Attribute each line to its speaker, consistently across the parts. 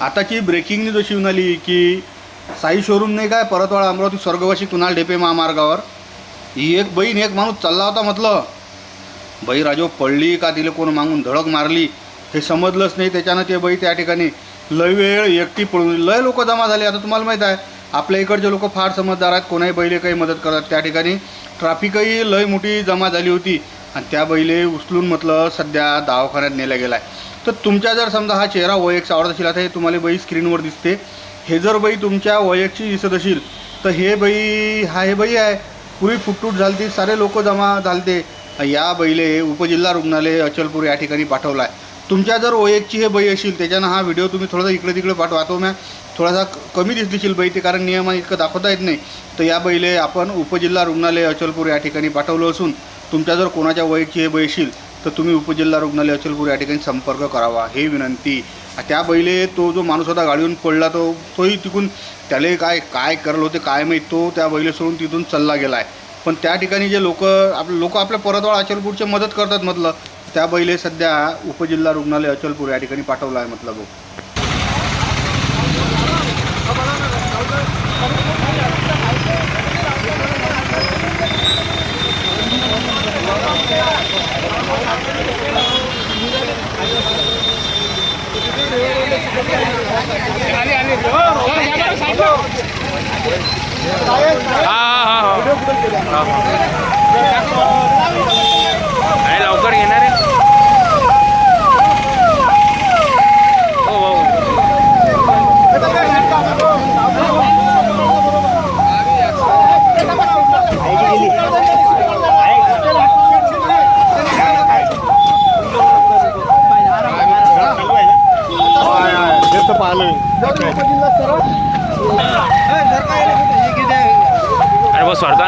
Speaker 1: आताची breaking news अशी येऊन आली की साई शोरूम नाही काय परतवाडा अमरावती स्वर्गवासी कुणाल ढेपे महामार्गावर? ही एक बहीण एक माणूस चालला होता म्हटलं. बाई राजो पडली का तिला कोण मागून धडक मारली हे समजलंच नाही. त्याच्यानं ते बाई त्या ठिकाणी लय वेळ एकटी पळून लय लोक जमा झाले. आता तुम्हाला माहीत आहे आपल्या इकडचे लोक फार समजदार आहेत. कोणाही बैले काही मदत करतात त्या ठिकाणी ट्रॅफिकही लय मोठी जमा झाली होती. आणि त्या बैले उचलून म्हटलं सध्या दवाखान्यात नेला गेला आहे तर तुमच्या जर समजा हा चेहरा वयक्स आवडत असेल आता हे तुम्हाला बाई स्क्रीनवर दिसते. हे जर बाई तुमच्या वयकची दिसत असेल तर हे बाई हा हे बाई आहे. पुरी फुटफूट झालती सारे लोक जमा झालते. या बैले उपजिल्हा रुग्णालय अचलपूर या ठिकाणी पाठवला आहे तुमच्या जर ओएकची हे बाई असेल त्याच्यानं हा व्हिडिओ तुम्ही थोडासा इकडे तिकडे पाठवा. तो मॅ थोडासा कमी दिसलीशील बाई ते कारण नियमा इतकं दाखवता येत नाही. तर या बैले आपण उपजिल्हा रुग्णालय अचलपूर या ठिकाणी पाठवलं असून तुमच्या जर कोणाच्या वयची हे बैशील तर तुम्ही उपजिल्हा रुग्णालय अचलपूर या ठिकाणी संपर्क करावा हे विनंती. त्या बैले तो जो माणूस होता गाडीवरून पडला तो तोही तिकून त्याला काय काय करल होते काय माहीत तो त्या बैले सोडून तिथून चालला गेला आहे पण त्या ठिकाणी जे लोक आपले लोक आपल्या परतवाड अचलपूरचे मदत करतात म्हटलं त्या बैले सध्या उपजिल्हा रुग्णालय अचलपूर या ठिकाणी पाठवला आहे म्हटलं भाऊ
Speaker 2: हा हा हा अरे बस स्वरता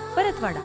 Speaker 3: परतवाडा